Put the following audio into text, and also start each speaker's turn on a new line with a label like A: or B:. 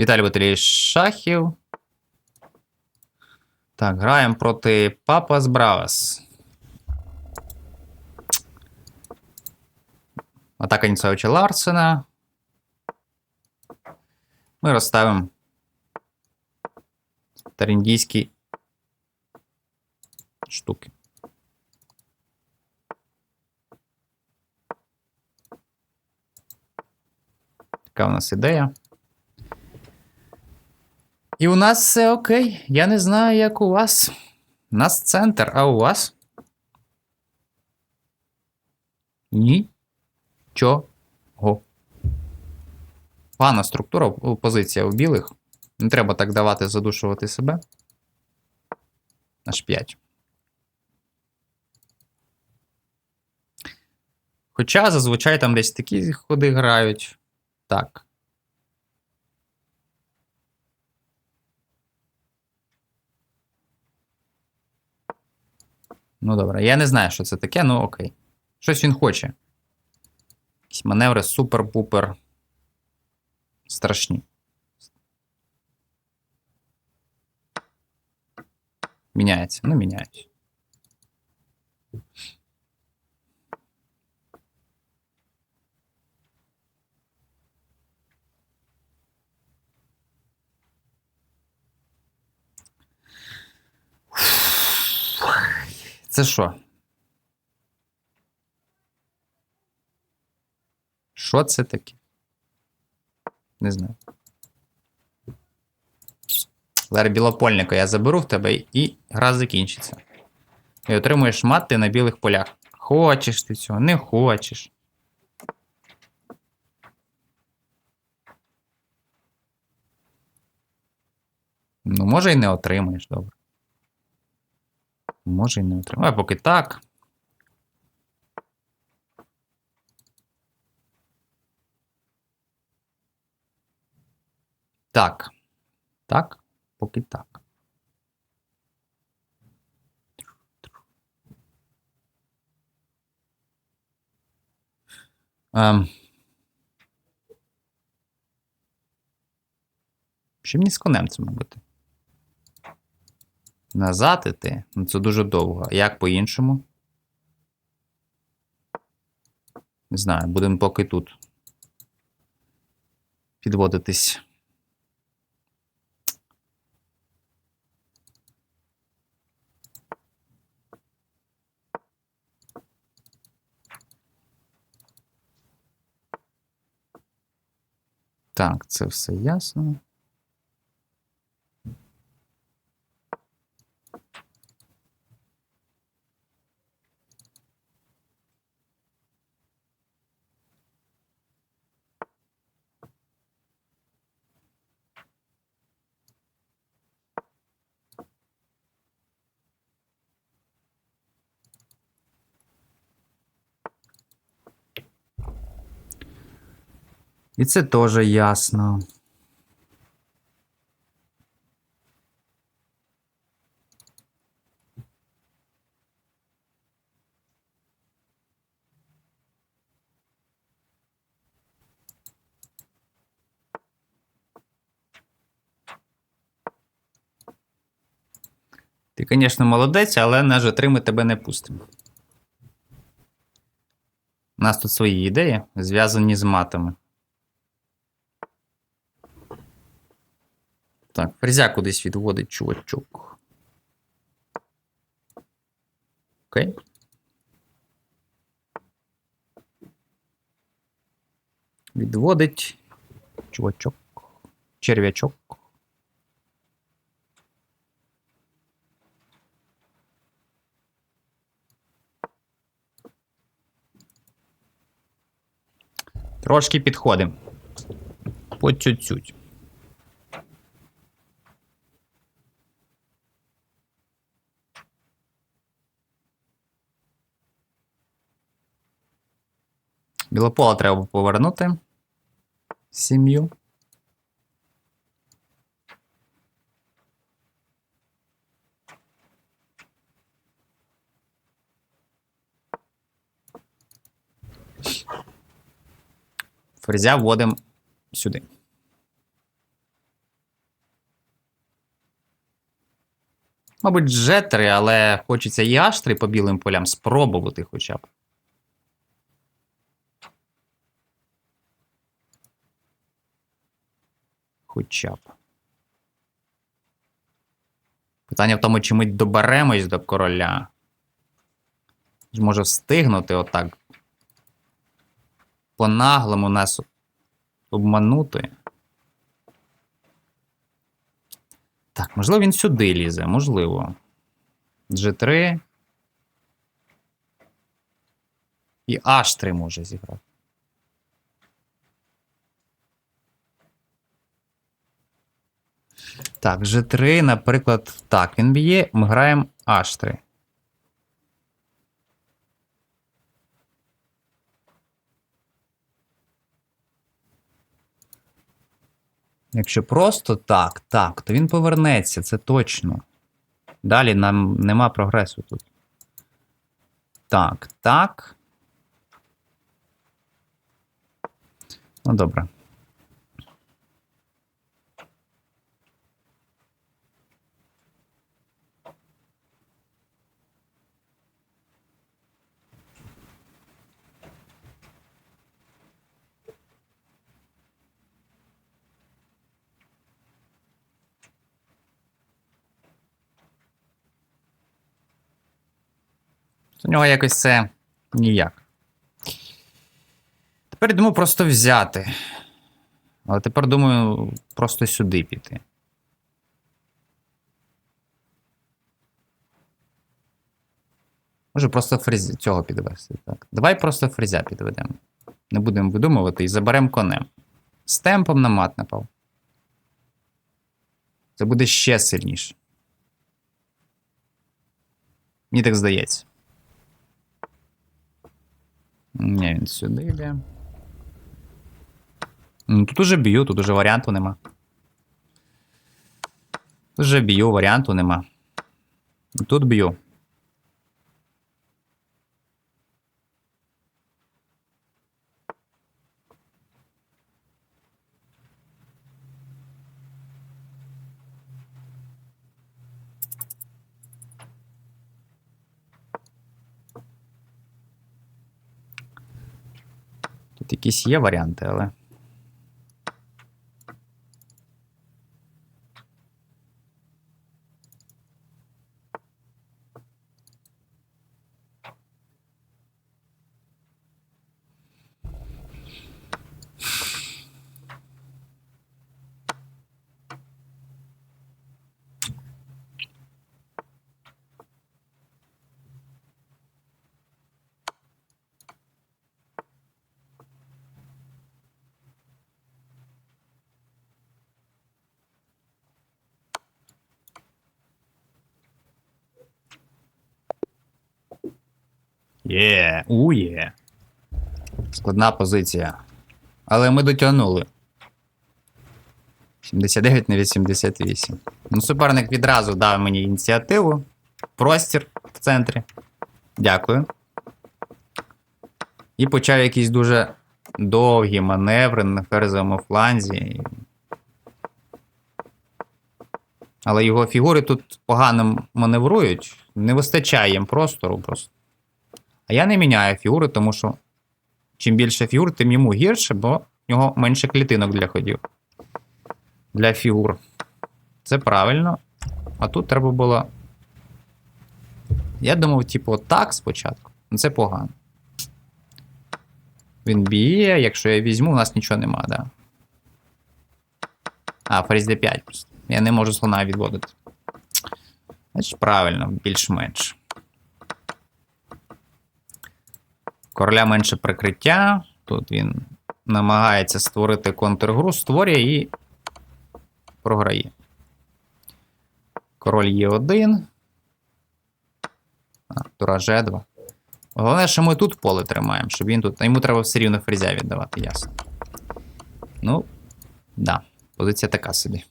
A: Віталій Баталій Шахів. Так, граємо проти Папас Бравас. Атака Ніцевича Ларсена. Ми розставимо таріндійські штуки. Така у нас ідея. І у нас все окей. Я не знаю, як у вас. У нас центр, а у вас? Ні. Чого? Пана структура, позиція у білих. Не треба так давати задушувати себе. Аж 5. Хоча зазвичай там десь такі ходи грають. Так. Ну добре, я не знаю, що це таке, ну окей. Щось він хоче. Якісь маневри супер-пупер. Страшні. Міняється. Ну, міняється. Це що? Що це таке? Не знаю. Зараз білопольника я заберу в тебе і гра закінчиться. І отримуєш мати на білих полях. Хочеш ти цього, не хочеш. Ну, може і не отримаєш, добре. Може і не отримаєш. А поки так. Так. Так, поки так. Ем. Що мені з конем це робити? Назад іти? Ну це дуже довго. Як по-іншому? Не знаю, будемо поки тут підводитись. Так, це все ясно. І це теж ясно. Ти, звісно, молодець, але на G3 ми тебе не пустимо. У нас тут свої ідеї, зв'язані з матами. Так, фрезя кудись відводить чувачок. Окей. Відводить чувачок. Черв'ячок. Трошки підходимо. По чуть-чуть. Білопола треба повернути. Сім'ю. Ферзя вводимо сюди. Мабуть, G3, але хочеться і H3 по білим полям спробувати хоча б. Хоча б. Питання в тому, чи ми доберемось до короля. Може встигнути отак. По-наглому нас обманути. Так, можливо, він сюди лізе, можливо. G3. І H3 може зіграти. Так, G3, наприклад, так, він б'є, ми граємо H3. Якщо просто так, так, то він повернеться, це точно. Далі нам нема прогресу тут. Так, так. Ну, добре. У нього якось це ніяк. Тепер думаю просто взяти. Але тепер думаю просто сюди піти. Може просто фріз цього підвести. Так. Давай просто фрезя підведемо. Не будемо видумувати і заберемо конем. З темпом на мат напав. Це буде ще сильніше. Мені так здається. Ні, він сюди йде. Ну, тут уже б'ю, тут уже варіанту нема. Тут вже б'ю, варіанту нема. Тут б'ю. Тут якісь є варіанти, але. Є, у є. Складна позиція. Але ми дотягнули. 79 на 88. Ну, суперник відразу дав мені ініціативу. Простір в центрі. Дякую. І почав якісь дуже довгі маневри на ферзовому фланзі. Але його фігури тут погано маневрують. Не вистачає їм простору просто. А я не міняю фігури, тому що чим більше фігур, тим йому гірше, бо в нього менше клітинок для ходів. Для фігур. Це правильно. А тут треба було. Я думав, типу, так спочатку. Ну це погано. Він б'є, якщо я візьму, у нас нічого нема, да. А, ферзь d5 просто. Я не можу слона відводити. Значить, правильно, більш-менш. Короля менше прикриття. Тут він намагається створити контргру, створює і програє. Король Е1. А, Тура G2. Головне, що ми тут поле тримаємо, щоб він тут. А йому треба все рівно фрезя віддавати, ясно. Ну, да, позиція така собі.